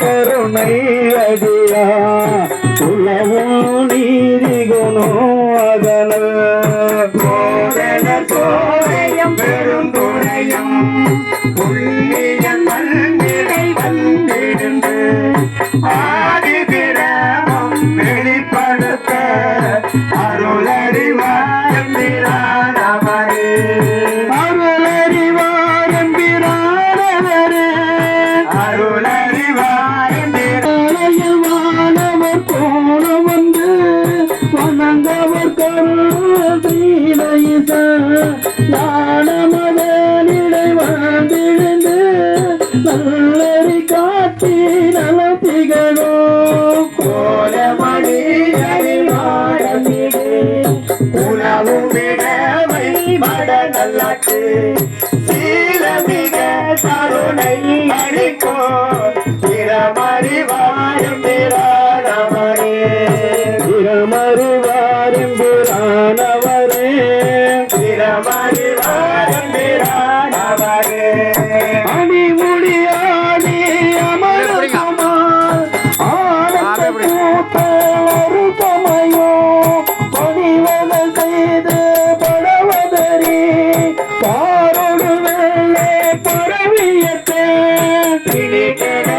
கருணை அடியா உலவும் நீதி குணம் அதனல் கோடல சோழையம் பெருந்துணையும் புள்ளிய மண்ணிடை வந்திருந்து ஆதி பிரமம் வெளிப்படுத்த அருளறிவாரே அருளறிவாரம் பிரானவரே அருளறிவாரே காட்டி நலத்திகளோ கோலமணி அறிவாரமிடு விடவை மட நல்லாட்டு சீலமிக கருணை அளிக்கோ திறமறிவாயும் திரானவரே திறமறிவாரும் பிரானவரே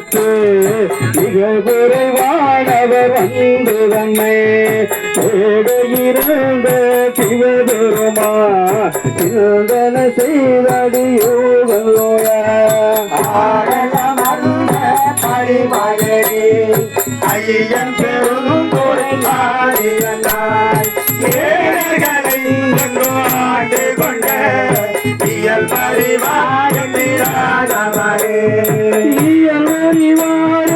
மகேந்திரத்து மிக குறைவானவர் வந்து தன்னை தேடுகிறந்த சிவபெருமா சிந்தன செய்தடி ஐயன் பெருந்துரை ஏழைகளை ஆண்டு கொண்ட இயல் பரிவாரம் anyone